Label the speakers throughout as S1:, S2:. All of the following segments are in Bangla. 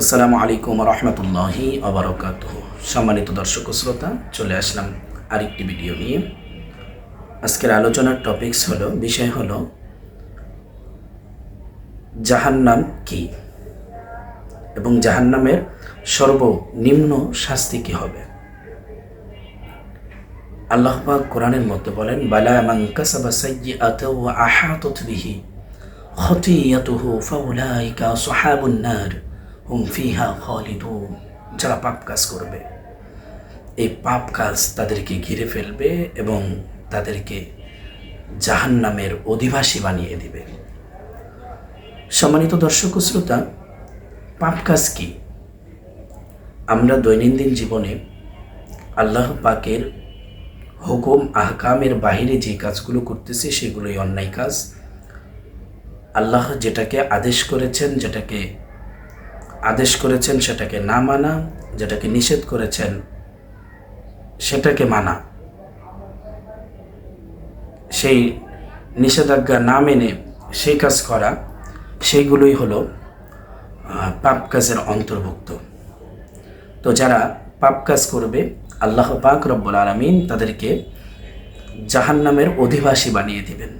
S1: আসসালামু আলাইকুম রহমতুল্লাহি আবরকাত সম্মানিত দর্শক শ্রোতা, চলে আসলাম আরেকটি ভিডিও নিয়ে। আজকের আলোচনার টপিকস হলো, বিষয় হলো, জাহান্নাম কি? এবং জাহান্নামের সর্বনিম্ন শাস্তি কি হবে? আল্লাহ পাক কোরআনের মধ্যে বলেন, বালা মান কাসাবা সাইয়্যাতাও ওয়া আহাতাত বিহি খতিয়াতুহু ফাউলাইকা আসহাবুন নার। হুম, ফিহা খালিদুন। যারা পাপ কাজ করবে, এই পাপ কাজ তাদেরকে ঘিরে ফেলবে এবং তাদেরকে জাহান্নামের অধিবাসী বানিয়ে দিবে। সম্মানিত দর্শক শ্রোতা, পাপ কাজ কি? আমরা দৈনন্দিন জীবনে আল্লাহ পাকের হুকুম, আহকামের বাইরে যে কাজগুলো করতেছি সেগুলোই অন্যায় কাজ। আল্লাহ যেটাকে আদেশ করেছেন, যেটাকে আদেশ করেছেন সেটাকে না মানা, যেটাকে নিষেধ করেছেন সেটাকে মানা। সেই নিষেধাজ্ঞা না মেনে সেই কাজ করা, সেইগুলোই হলো পাপ কাজের অন্তর্ভুক্ত। তো যারা পাপ কাজ করবে, আল্লাহ পাক রব্বুল আলমিন তাদেরকে জাহান্নামের অধিবাসী বানিয়ে দিবেন।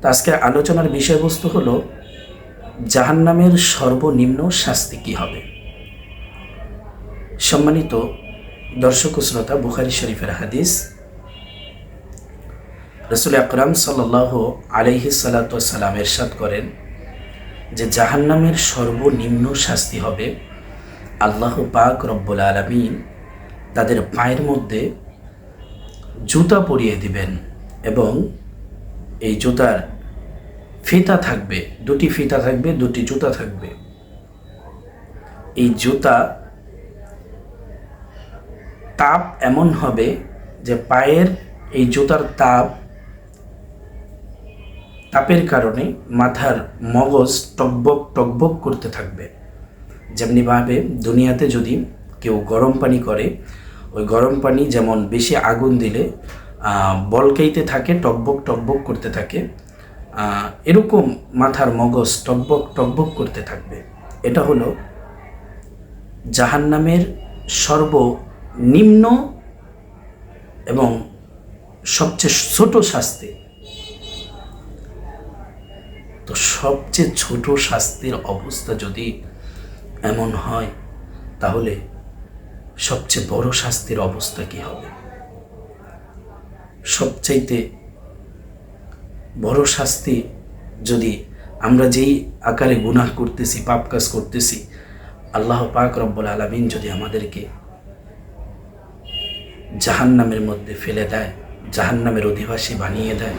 S1: তো আজকের আলোচনার বিষয়বস্তু হলো জাহান্নামের সর্বনিম্ন শাস্তি কি হবে? সম্মানিত দর্শক শ্রোতা, বুখারি শরীফের হাদিস। রসুল আকরাম সাল আলহি সালাতাম এরশাদ করেন যে জাহান্নামের সর্বনিম্ন শাস্তি হবে আল্লাহ পাক রব্বুল আলমিন তাদের পায়ের মধ্যে জুতা পরিয়ে দিবেন এবং এই জুতার ফিতা থাকবে, দুটি ফিতা থাকবে, দুটি জুতা থাকবে। এই জুতা তাপ এমন হবে যে পায়ের এই জুতার তাপ, তাপের কারণে মাথার মগজ টকবক টকবক করতে থাকবে। যেমনিভাবে দুনিয়াতে যদি কেউ গরম পানি করে, ওই গরম পানি যেমন বেশি আগুন দিলে বলকাইতে থাকে, টকবক টকবক করতে থাকে এরকম মাথার মগজ টকবক টকবক করতে থাকবে। এটা হলো জাহান্নামের সর্বনিম্ন এবং সবচেয়ে ছোট শাস্তি। তো সবচেয়ে ছোট শাস্তির অবস্থা যদি এমন হয়, তাহলে সবচেয়ে বড় শাস্তির অবস্থা কি হবে? সবচাইতে বড় শাস্তি যদি আমরা যেই আকারে গুনাহ করতেছি, পাপ কাজ করতেছি, আল্লাহ পাক রব্বুল আলমিন যদি আমাদেরকে জাহান্নামের মধ্যে ফেলে দেয়, জাহান্নামের অধিবাসী বানিয়ে দেয়,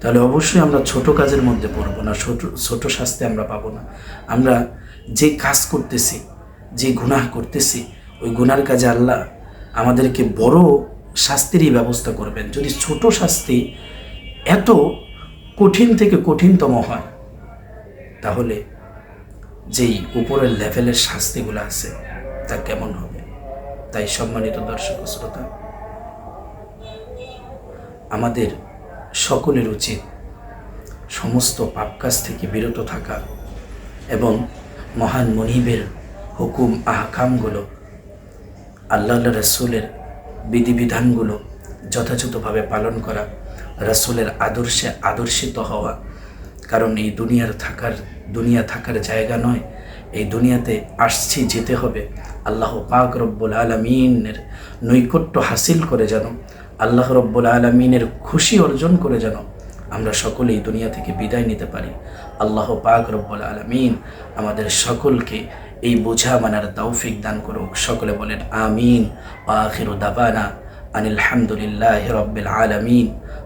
S1: তাহলে অবশ্যই আমরা ছোট কাজের মধ্যে পড়ব না, ছোট ছোট শাস্তি আমরা পাবো না। আমরা যে কাজ করতেছি, যে গুনাহ করতেছি, ওই গুনার কাজে আল্লাহ আমাদেরকে বড় শাস্তিরই ব্যবস্থা করবেন। যদি ছোট শাস্তি এত কঠিন থেকে কঠিনতম হয়, তাহলে যেই উপরের লেভেলের শাস্তিগুলো আছে, তা কেমন হবে? তাই সম্মানিত দর্শক শ্রোতা, আমাদের সকলের উচিত সমস্ত পাপ কাজ থেকে বিরত থাকা এবং মহান মনিবের হুকুম আহকামগুলো আল্লাহ রসুলের বিধিবিধানগুলো যথাযথভাবে পালন করা রসুলের আদর্শে আদর্শিত হওয়া। কারণ এই দুনিয়ার থাকার, দুনিয়া থাকার জায়গা নয়, এই দুনিয়াতে আসছি, যেতে হবে। আল্লাহ পাক রব্বুল আলমিনের নৈকট্য হাসিল করে যেন, আল্লাহ রব্বুল আলমিনের খুশি অর্জন করে যেন আমরা সকলেই দুনিয়া থেকে বিদায় নিতে পারি। আল্লাহ পাক রব্বুল আলমিন আমাদের সকলকে এই বোঝা মানার তৌফিক দান করুক। সকলে বলেন, আমিন। আখির দাবানা আনিল হামদুলিল্লাহ রব্বিল আলমিন।